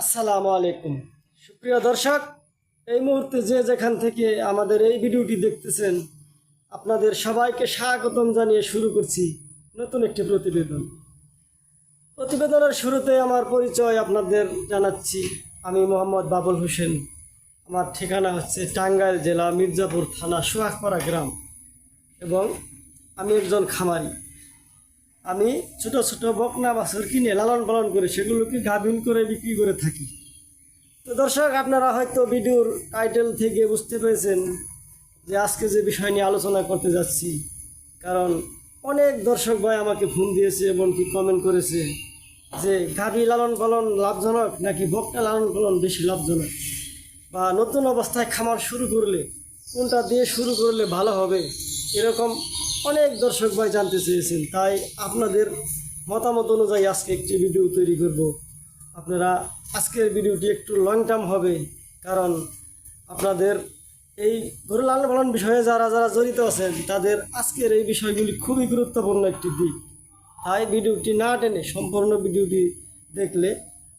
আসসালামু আলাইকুম। সুপ্রিয় দর্শক, এই মুহূর্তে যে যেখান থেকে আমাদের এই ভিডিওটি দেখতেছেন, আপনাদের সবাইকে স্বাগতম জানিয়ে শুরু করছি নতুন একটি প্রতিবেদন। প্রতিবেদনের শুরুতে আমার পরিচয় আপনাদের জানাচ্ছি। আমি মোহাম্মদ বাবুল হোসেন। আমার ঠিকানা হচ্ছে টাঙ্গাইল জেলা মির্জাপুর থানা সুহাগপাড়া গ্রাম। এবং আমি একজন খামারি। আমি ছোট ছোট বকনা বাছুর কিনে লালন পালন করে সেগুলোকে গাভিন করে বিক্রি করে থাকি। তো দর্শক, আপনারা হয়তো ভিডিওর টাইটেল থেকে বুঝতে পেরেছেন যে আজকে যে বিষয় নিয়ে আলোচনা করতে যাচ্ছি। কারণ অনেক দর্শক ভাই আমাকে ফোন দিয়েছে এমনকি কমেন্ট করেছে যে গাভী লালন পালন লাভজনক নাকি বকনা লালন পালন বেশি লাভজনক? বা নতুন অবস্থায় খামার শুরু করলে, কোনটা দিয়ে শুরু করলে ভালো হবে? এরকম অনেক দর্শক ভাই জানতে চেয়েছেন, তাই আপনাদের মতামত অনুযায়ী আজকে একটি ভিডিও তৈরি করব। আপনারা আজকের ভিডিওটি একটু লং টার্ম হবে, কারণ আপনাদের এই গরু লালন পালন বিষয়ে যারা যারা জড়িত আছেন, তাদের আজকের এই বিষয়গুলি খুবই গুরুত্বপূর্ণ একটি দিক। তাই ভিডিওটি না টেনে সম্পূর্ণ ভিডিওটি দেখলে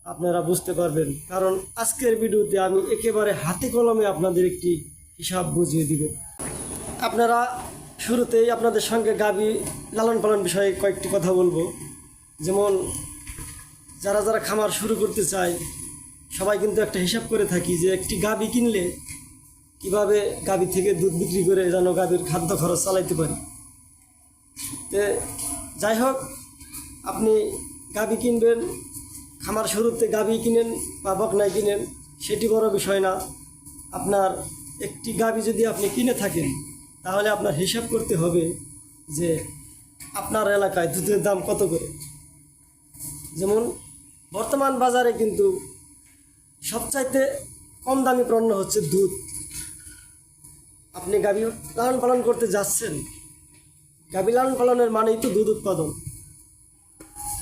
আপনারা বুঝতে পারবেন, কারণ আজকের ভিডিওতে আমি একেবারে হাতে কলমে আপনাদের একটি হিসাব বুঝিয়ে দিব। আপনারা শুরুতেই আপনাদের সঙ্গে গাবি লালন পালন বিষয়ে কয়েকটি কথা বলব। যেমন, যারা যারা খামার শুরু করতে চায়, সবাই কিন্তু একটা হিসাব করে থাকি যে একটি গাবি কিনলে কীভাবে গাবি থেকে দুধ বিক্রি করে যেন গাবির খাদ্য খরচ চালাইতে পারি। তে যাই হোক, আপনি গাবি কিনবেন, খামার শুরুতে গাবি কিনেন বা বকনায় কিনেন, সেটি বড় বিষয় না। আপনার একটি গাবি যদি আপনি কিনে থাকেন তাহলে আপনার হিসাব করতে হবে যে আপনার এলাকায় দুধের দাম কত করে? যেমন বর্তমান বাজারে কিন্তু সবচাইতে কম দামি পণ্য হচ্ছে দুধ। আপনি গাভী লালন পালন করতে যাচ্ছেন, গাভী লালন পালনের মানেই তো দুধ উৎপাদন।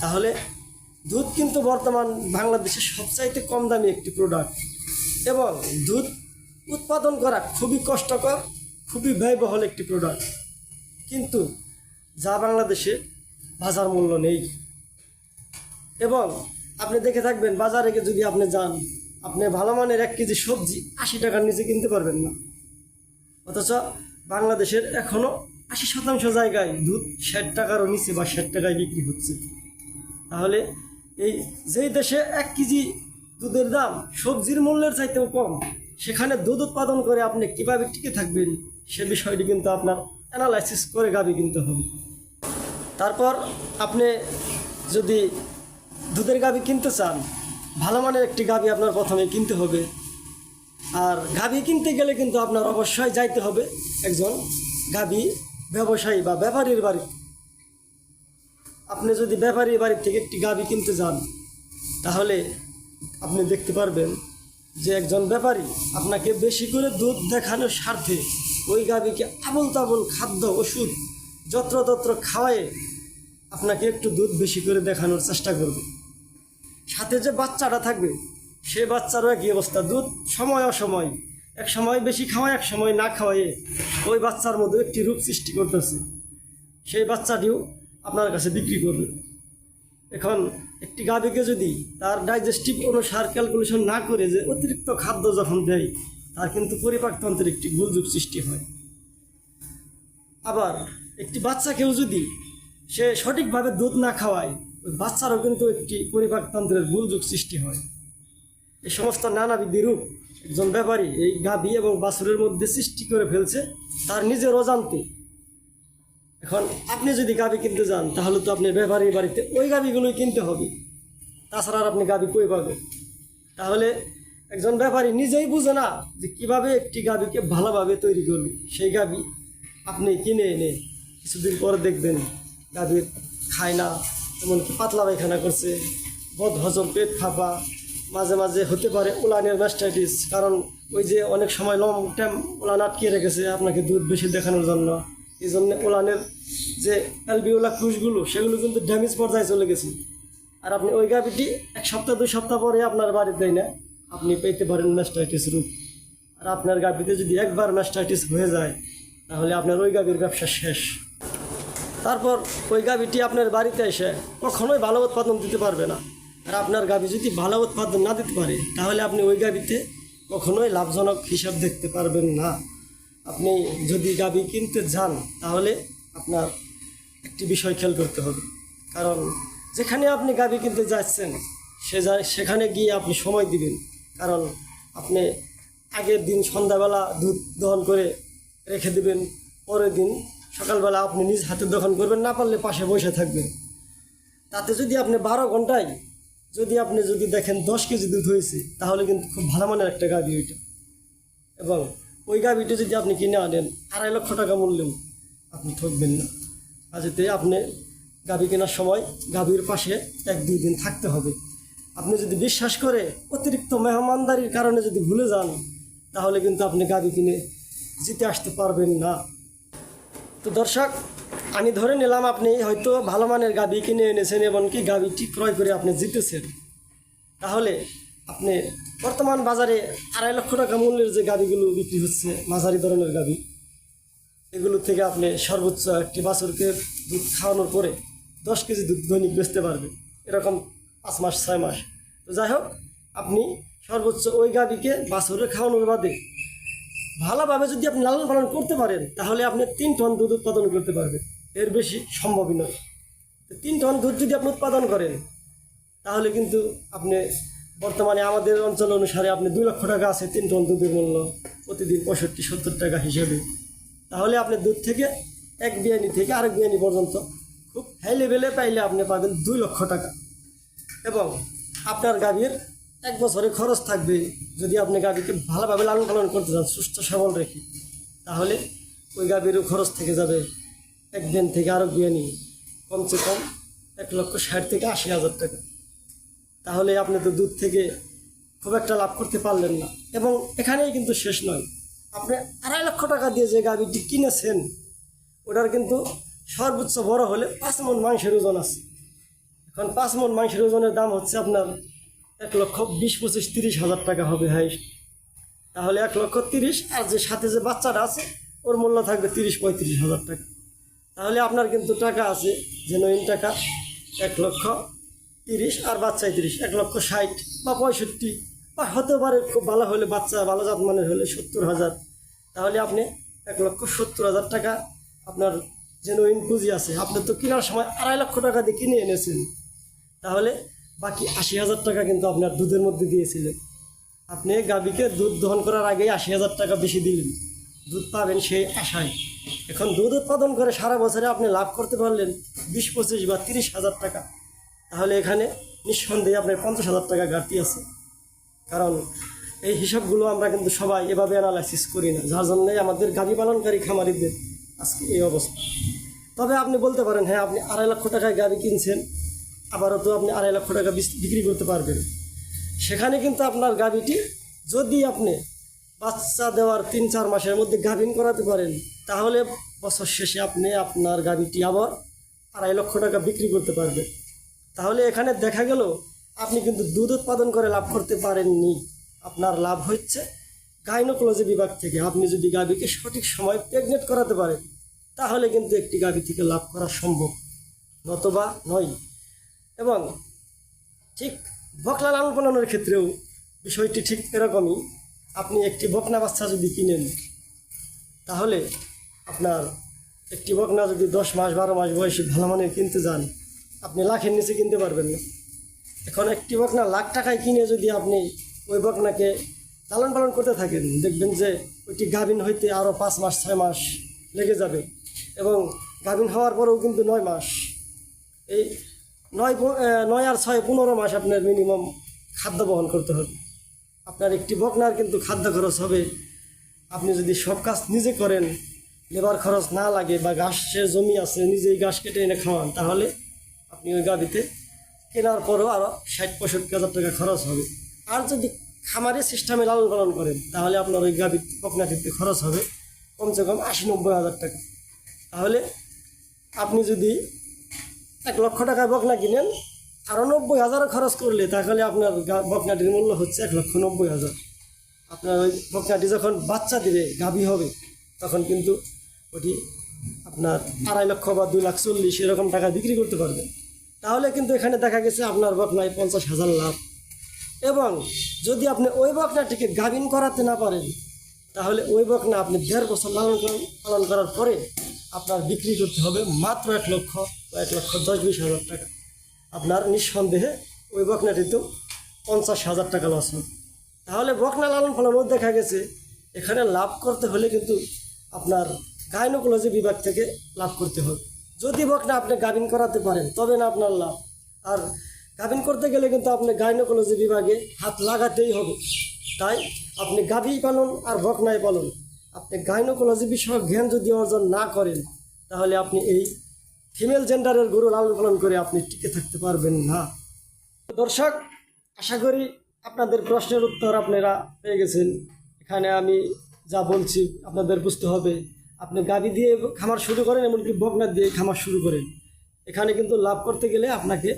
তাহলে দুধ কিন্তু বর্তমান বাংলাদেশের সবচাইতে কম দামি একটি প্রোডাক্ট এবং দুধ উৎপাদন করা খুবই কষ্টকর। খুবই ব্যয়বহুল একটি প্রোডাক্ট কিন্তু যা বাংলাদেশে বাজার মূল্য নেই। এবং আপনি দেখে থাকবেন, বাজারে যদি আপনি যান, আপনি ভালো মানের এক কেজি সবজি আশি টাকার নিচে কিনতে পারবেন না। অথচ বাংলাদেশের এখনও আশি শতাংশ জায়গায় দুধ ষাট টাকারও নিচে বা ষাট টাকায় বিক্রি হচ্ছে। তাহলে এই যেই দেশে এক কেজি দুধের দাম সবজির মূল্যের চাইতেও কম, সেখানে দুধ উৎপাদন করে আপনি কীভাবে টিকে থাকবেন? সে বিষয়টি কিন্তু আপনার অ্যানালাইসিস করে গাবি কিনতে হবে। তারপর আপনি যদি দুধের গাবি কিনতে চান, ভালো মানের একটি গাবি আপনার প্রথমে কিনতে হবে। আর গাভী কিনতে গেলে কিন্তু আপনার অবশ্যই যাইতে হবে একজন গাভী ব্যবসায়ী বা ব্যাপারীর বাড়ি। আপনি যদি ব্যাপারীর বাড়ির থেকে একটি গাভী কিনতে যান, তাহলে আপনি দেখতে পারবেন যে একজন ব্যাপারী আপনাকে বেশি করে দুধ দেখানোর স্বার্থে ওই গাভীকে আবল তাবল খাদ্য, ওষুধ, যত্রতত্র খাওয়ায়ে আপনাকে একটু দুধ বেশি করে দেখানোর চেষ্টা করবে। সাথে যে বাচ্চাটা থাকবে, সে বাচ্চারও একই অবস্থা। দুধ সময় অসময়, এক সময় বেশি খাওয়ায়, এক সময় না খাওয়াইয়ে ওই বাচ্চার মধ্যে একটি রূপ সৃষ্টি করতেছে। সেই বাচ্চাটিও আপনার কাছে বিক্রি করবে। এখন একটি গাভীকে যদি তার ডাইজেস্টিভ অনুসার ক্যালকুলেশন না করে যে অতিরিক্ত খাদ্য যখন দেয় তার কিন্তু পরিপাকতন্ত্রের একটি গুলযুগ সৃষ্টি হয়। আবার একটি বাচ্চাকেও যদি সে সঠিকভাবে দুধ না খাওয়ায়, ওই বাচ্চারও কিন্তু একটি পরিপাকতন্ত্রের গুলযুগ সৃষ্টি হয়। এই সমস্ত নানাবিধি রূপ একজন ব্যাপারী এই গাভী এবং বাছুরের মধ্যে সৃষ্টি করে ফেলছে, তার নিজের অজান্তে। এখন আপনি যদি গাভী কিনতে যান, তাহলে তো আপনি ব্যাপারীর বাড়িতে ওই গাভীগুলোই কিনতে হবে। তাছাড়া আর আপনি গাভী কই পাবেন? তাহলে একজন ব্যাপারী নিজেই বুঝে না যে কীভাবে একটি গাভীকে ভালোভাবে তৈরি করবে। সেই গাভী আপনি কিনে এনে কিছুদিন পরে দেখবেন গাভীর খায় না, এমনকি পাতলা পায়খানা করছে, বদ হজম পেট ফাঁপা, মাঝে মাঝে হতে পারে উলানের ম্যাস্টাইটিস কারণ ওই যে অনেক সময় লং টাইম উলান আটকে রেখেছে আপনাকে দুধ বেশি দেখানোর জন্য। এই জন্য উলানের যে অ্যালবিওলা ক্রুশগুলো সেগুলো কিন্তু ড্যামেজ পর্যায়ে চলে গেছে। আর আপনি ওই গাভিটি এক সপ্তাহ, দুই সপ্তাহ পরে আপনার বাড়িতে দেয় না আপনি পেতে পারেন ম্যাস্টাইটিস রূপ। আর আপনার গাভিতে যদি একবার ম্যাস্টাইটিস হয়ে যায়, তাহলে আপনার ওই গাভির ব্যবসা শেষ। তারপর ওই গাভিটি আপনার বাড়িতে এসে কখনোই ভালো উৎপাদন দিতে পারবে না। আর আপনার গাভী যদি ভালো উৎপাদন না দিতে পারে, তাহলে আপনি ওই গাভীতে কখনোই লাভজনক হিসাব দেখতে পারবেন না। আপনি যদি গাভী কিনতে যান, তাহলে আপনার একটি বিষয় খেয়াল করতে হবে। কারণ যেখানে আপনি গাভী কিনতে যাচ্ছেন, সে যা- সেখানে গিয়ে আপনি সময় দিবেন। কারণ আপনি আগের দিন সন্ধ্যাবেলা দুধ দহন করে রেখে দেবেন, পরের দিন সকালবেলা আপনি নিজ হাতে দহন করবেন, না পারলে পাশে বসে থাকবেন। তাতে যদি আপনি বারো ঘন্টায় যদি আপনি যদি দেখেন দশ কেজি দুধ হয়েছে, তাহলে কিন্তু খুব ভালো মানের একটা গাভী ওইটা। এবং ওই গাভীটা যদি আপনি কিনে আনেন, আড়াই লক্ষ টাকা মূল্যেও আপনি ঠকবেন না। কাজেতে আপনি গাভী কেনার সময় গাভীর পাশে এক দুই দিন থাকতে হবে। আপনি যদি বিশ্বাস করে অতিরিক্ত মেহমানদারির কারণে যদি ভুলে যান, তাহলে কিন্তু আপনি গাভী কিনে জিতে আসতে পারবেন না। তো দর্শক, আমি ধরে নিলাম আপনি হয়তো ভালো মানের গাবি কিনে এনেছেন এবং এমনকি গাভীটি ক্রয় করে আপনি জিতেছেন। তাহলে আপনি বর্তমান বাজারে আড়াই লক্ষ টাকা মূল্যের যে গাভীগুলো বিক্রি হচ্ছে, মাঝারি ধরনের গাবি, এগুলো থেকে আপনি সর্বোচ্চ একটি বাছরকে দুধ খাওয়ানোর পরে দশ কেজি দুধ দৈনিক বেচতে পারবেন। এরকম পাঁচ মাস, ছয় মাস। তো যাই হোক, আপনি সর্বোচ্চ ওই গাভীকে বাছরে খাওয়ানোর বাদে ভালোভাবে যদি আপনি লালন পালন করতে পারেন, তাহলে আপনি তিন টন দুধ উৎপাদন করতে পারবেন। এর বেশি সম্ভবই নয়। তিন টন দুধ যদি আপনি উৎপাদন করেন, তাহলে কিন্তু আপনি বর্তমানে আমাদের অঞ্চল অনুসারে আপনি দুই লক্ষ টাকা আছে তিন টন দুধের মূল্য, প্রতিদিন পঁয়ষট্টি, সত্তর টাকা হিসেবে। তাহলে আপনি দুধ থেকে এক বিয়ানি থেকে আরেক বিয়ানি পর্যন্ত খুব হাই লেভেলে পাইলে আপনি পাবেন দুই লক্ষ টাকা। এবং আপনার গাভীর এক বছরে খরচ থাকবে। যদি আপনি গাভীকে ভালোভাবে লালন পালন করতে চান, সুস্থ সবল রেখে, তাহলে ওই গাভীরও খরচ থেকে যাবে একদিন থেকে আরও বিয়ানি কমসে কম এক লক্ষ ষাট থেকে আশি হাজার টাকা। তাহলে আপনি তো দুধ থেকে খুব একটা লাভ করতে পারলেন না। এবং এখানেই কিন্তু শেষ নয়, আপনি আড়াই লক্ষ টাকা দিয়ে যে গাভীটি কিনেছেন, ওটার কিন্তু সর্বোচ্চ বড় হলে পাঁচ মন মাংসের ওজন আছে। এখন পাঁচ মন মাংসের ওজনের দাম হচ্ছে আপনার এক লক্ষ বিশ, পঁচিশ, তিরিশ হাজার টাকা হবে হাইস্ট তাহলে এক লক্ষ তিরিশ, আর যে সাথে যে বাচ্চাটা আছে, ওর মূল্য থাকবে তিরিশ, পঁয়ত্রিশ হাজার টাকা। তাহলে আপনার কিন্তু টাকা আছে যে জেনুইন টাকা, এক লক্ষ তিরিশ, আর বাচ্চায় তিরিশ, এক লক্ষ ষাট বা পঁয়ষট্টি, বা হতে পারে খুব ভালো হলে বাচ্চা, ভালো জাত মানের হলে সত্তর হাজার। তাহলে আপনি এক লক্ষ সত্তর হাজার টাকা আপনার যে জেনুইন পুঁজি আছে। আপনি তো কেনার সময় আড়াই লক্ষ টাকা দিয়ে কিনে এনেছেন। তাহলে বাকি আশি হাজার টাকা কিন্তু আপনার দুধের মধ্যে দিয়েছিলেন। আপনি গাভীকে দুধ দহন করার আগেই আশি হাজার টাকা বেশি দিলেন। দুধ পাবেন সেই আশায়। এখন দুধ উৎপাদন করে সারা বছরে আপনি লাভ করতে পারলেন বিশ, পঁচিশ বা তিরিশ হাজার টাকা। তাহলে এখানে নিঃসন্দেহে আপনার পঞ্চাশ হাজার টাকা ঘাটতি আছে। কারণ এই হিসাবগুলো আমরা কিন্তু সবাই এভাবে অ্যানালাইসিস করি না। যার জন্যে আমাদের গাভী পালনকারী খামারিদের আজকে এই অবস্থা। তবে আপনি বলতে পারেন হ্যাঁ আপনি আড়াই লক্ষ টাকায় গাভী কিনছেন। আবারও তো আপনি আড়াই লক্ষ টাকা বিক্রি করতে পারবেন। সেখানে কিন্তু আপনার গাভীটি যদি আপনি বাচ্চা দেওয়ার তিন, চার মাসের মধ্যে গাভীন করাতে পারেন, তাহলে বছর শেষে আপনি আপনার গাভীটি আবার আড়াই লক্ষ টাকা বিক্রি করতে পারবেন। তাহলে এখানে দেখা গেল, আপনি কিন্তু দুধ উৎপাদন করে লাভ করতে পারেননি। আপনার লাভ হচ্ছে গাইনোকোলজি বিভাগ থেকে। আপনি যদি গাভীকে সঠিক সময় প্রেগনেন্ট করাতে পারেন, তাহলে কিন্তু একটি গাভী থেকে লাভ করা সম্ভব। নতবা নয়। এবং ঠিক বকলা লালন পালনের ক্ষেত্রেও বিষয়টি ঠিক এরকমই। আপনি একটি বকনা বাচ্চা যদি কিনেন, তাহলে আপনার একটি বকনা যদি দশ মাস, বারো মাস বয়সে ভালো মানের কিনতে যান, আপনি লাখের নিচে কিনতে পারবেন না। এখন একটি বকনা লাখ টাকায় কিনে যদি আপনি ওই বকনাকে লালন পালন করতে থাকেন, দেখবেন যে ওইটি গাভিন হইতে আরও পাঁচ মাস, ছয় মাস লেগে যাবে এবং গাভিন হওয়ার পরেও কিন্তু নয় মাস। এই নয় নয় আর ছয় পনেরো মাস আপনার মিনিমাম খাদ্য বহন করতে হবে। আপনার একটি বকনার কিন্তু খাদ্য খরচ হবে। আপনি যদি সব কাজ নিজে করেন, লেবার খরচ না লাগে বা ঘাসের জমি আছে, নিজেই ঘাস কেটে এনে খাওয়ান, তাহলে আপনি ওই গাভিতে কেনার পরেও আরও ষাট, পঁয়ষট্টি হাজার টাকা খরচ হবে। আর যদি খামারের সিস্টেমে লালন পালন করেন, তাহলে আপনার ওই গাভি বকনাটিতে খরচ হবে কমসে কম আশি, নব্বই হাজার টাকা। তাহলে আপনি যদি এক লক্ষ টাকায় বকনা কিনেন আরও নব্বই হাজার খরচ করলে তাহলে আপনার বকনাটির মূল্য হচ্ছে এক লক্ষ নব্বই হাজার। আপনার ওই বকনাটি যখন বাচ্চা দিবে, গাভী হবে, তখন কিন্তু ওটি আপনার আড়াই লক্ষ বা দুই লাখ চল্লিশ এরকম টাকা বিক্রি করতে পারবেন তাহলে কিন্তু এখানে দেখা গেছে আপনার বকনায় পঞ্চাশ হাজার লাভ। এবং যদি আপনি ওই বকনাটিকে গাভিন করাতে না পারেন, তাহলে ওই বকনা আপনি দেড় বছর লালন পালন- করার পরে আপনার বিক্রি করতে হবে মাত্র এক লক্ষ এক লক্ষ দশ বিশ হাজার টাকা। আপনার নিঃসন্দেহে ওই বকনাটিতেও পঞ্চাশ হাজার টাকা লস হবে তাহলে বকনা লালন পালনও দেখা গেছে, এখানে লাভ করতে হলে কিন্তু আপনার গাইনোকোলজি বিভাগ থেকে লাভ করতে হবে। যদি বকনা আপনি গাভিন করাতে পারেন, তবে না আপনার লাভ। আর গাভিন করতে গেলে কিন্তু আপনি গাইনোকোলজি বিভাগে হাত লাগাতেই হবে। তাই আপনি গাভী পালন আর বকনায় পালন। আপনি গাইনোকোলজি বিষয়ক জ্ঞান যদি অর্জন না করেন, তাহলে আপনি এই ফিমেল জেন্ডারের গরু লালন পালন করে আপনি টিকে থাকতে পারবেন না। দর্শক, আশা করি আপনাদের প্রশ্নের উত্তর আপনারা পেয়ে গেছেন। এখানে আমি যা বলছি আপনাদের বুঝতে হবে। আপনি গাভী দিয়ে খামার শুরু করেন, এমনকি বকনা দিয়ে খামার শুরু করেন। এখানে কিন্তু লাভ করতে গেলে আপনাকে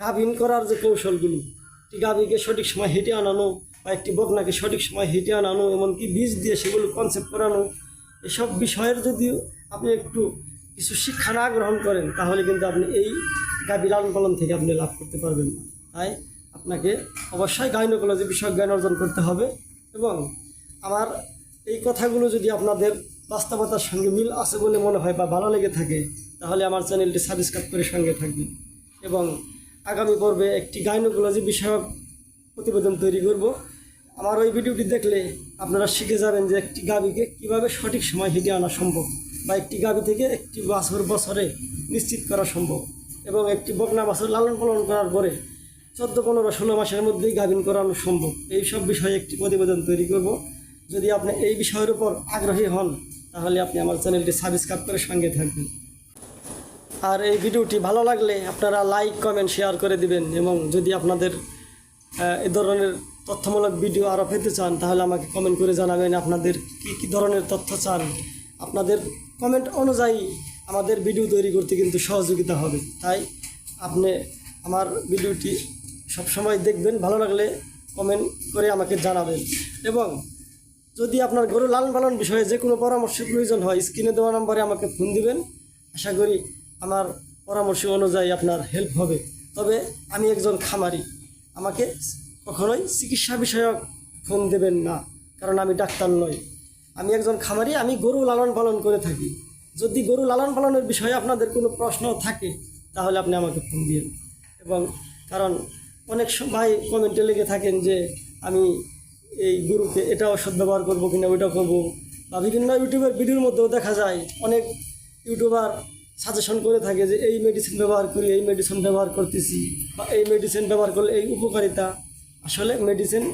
গাভীন করার যে কৌশলগুলো, একটি গাভীকে সঠিক সময় হেঁটে আনানো বা একটি বকনাকে সঠিক সময় হেঁটে আনানো, এমনকি বীজ দিয়ে সেগুলো কনসেপ্ট করানো, এসব বিষয়ের যদিও আপনি একটু কিছু শিক্ষা না গ্রহণ করেন, তাহলে কিন্তু আপনি এই গাভী লালন পালন থেকে আপনি লাভ করতে পারবেন। না তাই আপনাকে অবশ্যই গাইনোকোলজি বিষয়ক জ্ঞান অর্জন করতে হবে এবং আমার এই কথাগুলো যদি আপনাদের বাস্তবতার সঙ্গে মিল আছে বলে মনে হয় বা ভালো লেগে থাকে, তাহলে আমার চ্যানেলটি সাবস্ক্রাইব করে সঙ্গে থাকবেন এবং আগামী পর্বে একটি গাইনোকোলজি বিষয়ক প্রতিবেদন তৈরি করব। আমার ওই ভিডিওটি দেখলে আপনারা শিখে যাবেন যে একটি গাভীকে কীভাবে সঠিক সময় হেঁটে আনা সম্ভব। বা একটি গাভী থেকে একটি বছর বছরে নিশ্চিত করা সম্ভব এবং একটি বকনা বছর লালন পালন করার পরে চোদ্দ, পনেরো, ষোলো মাসের মধ্যেই গাভিন করানো সম্ভব। এই সব বিষয়ে একটি প্রতিবেদন তৈরি করব। যদি আপনি এই বিষয়ের উপর আগ্রহী হন, তাহলে আপনি আমার চ্যানেলটি সাবস্ক্রাইব করে সঙ্গে থাকবেন। আর এই ভিডিওটি ভালো লাগলে আপনারা লাইক, কমেন্ট, শেয়ার করে দিবেন এবং যদি আপনাদের এ ধরনের তথ্যমূলক ভিডিও আরও পেতে চান, তাহলে আমাকে কমেন্ট করে জানাবেন আপনাদের কী কী ধরনের তথ্য চান। আপনাদের কমেন্ট অনুযায়ী আমাদের ভিডিও তৈরি করতে কিন্তু সহযোগিতা হবে। তাই আপনি আমার ভিডিওটি সবসময় দেখবেন, ভালো লাগলে কমেন্ট করে আমাকে জানাবেন। এবং যদি আপনার গরু লালন পালন বিষয়ে যে কোনো পরামর্শের প্রয়োজন হয় স্ক্রিনে দেওয়া নম্বরে আমাকে ফোন দিবেন। আশা করি আমার পরামর্শ অনুযায়ী আপনার হেল্প হবে। তবে আমি একজন খামারি, আমাকে কখনোই চিকিৎসা বিষয়ক ফোন দেবেন না, কারণ আমি ডাক্তার নই। আমি একজন খামারি, আমি গরু লালন পালন করে থাকি। যদি গরু লালন পালনের বিষয়ে আপনাদের কোনো প্রশ্ন থাকে, তাহলে আপনি আমাকে ফোন দিন। এবং কারণ অনেক সময় কমেন্টে লেগে থাকেন যে, আমি এই গরুকে এটা ওষুধ ব্যবহার করব কিনা ওইটা করব। বা বিভিন্ন ইউটিউবের ভিডিওর মধ্যেও দেখা যায়, অনেক ইউটিউবার সাজেশন করে থাকে যে, এই মেডিসিন ব্যবহার করি, এই মেডিসিন ব্যবহার করতেছি, বা এই মেডিসিন ব্যবহার করলে এই উপকারিতা। আসলে মেডিসিন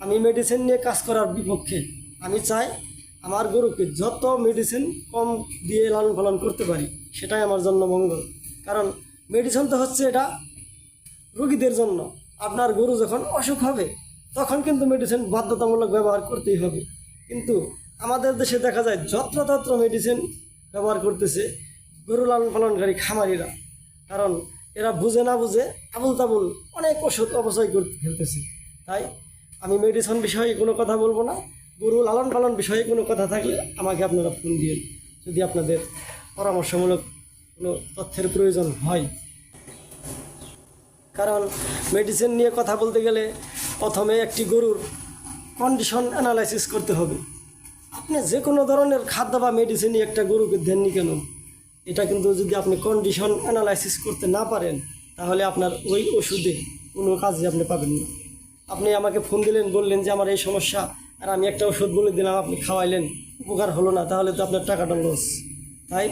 আমি মেডিসিন নিয়ে কাজ করার বিপক্ষে আমি চাই আমার গরুকে যত মেডিসিন কম দিয়ে লালন পালন করতে পারি, সেটাই আমার জন্য মঙ্গল। কারণ মেডিসিন তো হচ্ছে এটা রোগীদের জন্য। আপনার গরু যখন অসুখ হবে, তখন কিন্তু মেডিসিন বাধ্যতামূলক ব্যবহার করতেই হবে। কিন্তু আমাদের দেশে দেখা যায়, যত্রতত্র মেডিসিন ব্যবহার করতেছে গরু লালন পালনকারী খামারিরা। কারণ এরা বুঝে না বুঝে আবুল তাবুল অনেক ওষুধ অপচয় করতে ফেলতেছে। তাই আমি মেডিসিন বিষয়ে কোনো কথা বলব না। গরু লালন পালন বিষয়ে কোনো কথা থাকলে আমাকে আপনারা ফোন দিন যদি আপনাদের পরামর্শমূলক কোনো তথ্যের প্রয়োজন হয়। কারণ মেডিসিন নিয়ে কথা বলতে গেলে প্রথমে একটি গরুর কন্ডিশন অ্যানালাইসিস করতে হবে। আপনি যে কোনো ধরনের খাদ্য বা মেডিসিনই একটা গরুকে দেননি কেন? এটা কিন্তু যদি আপনি কন্ডিশন অ্যানালাইসিস করতে না পারেন, তাহলে আপনার ওই ওষুধে কোনো কাজে আপনি পাবেন না। আপনি আমাকে ফোন দিলেন, বললেন যে আমার এই সমস্যা আর আমি একটা ওষুধ বলে দিলাম, আপনি খাওয়াইলেন, উপকার হলো না, তাহলে তো আপনার টাকাটা লস। তাই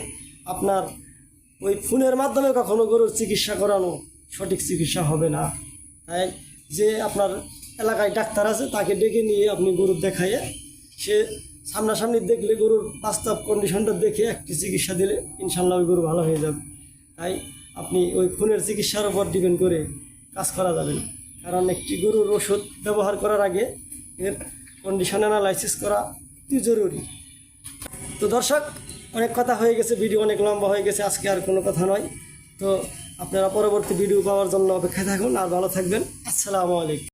আপনার ওই ফোনের মাধ্যমে কখনো গরুর চিকিৎসা করানো সঠিক চিকিৎসা হবে না। তাই যে আপনার এলাকায় ডাক্তার আছে, তাকে ডেকে নিয়ে আপনি গরুর দেখাইয়ে, সে সামনাসামনি দেখলে গরুর বাস্তব কন্ডিশনটা দেখে একটি চিকিৎসা দিলে ইনশাল্লাহ ওই গরু ভালো হয়ে যাবে। তাই আপনি ওই ফোনের চিকিৎসার উপর ডিপেন্ড করে কাজ করা যাবে কারণ একটি গরুর ওষুধ ব্যবহার করার আগে এর কন্ডিশন অ্যানালাইসিস করা অতি জরুরি। তো দর্শক, অনেক কথা হয়ে গেছে ভিডিও অনেক লম্বা হয়ে গেছে, আজকে আর কোনো কথা নয়। তো আপনারা পরবর্তী ভিডিও পাওয়ার জন্য অপেক্ষায় থাকুন, আর ভালো থাকবেন। আসসালামু আলাইকুম।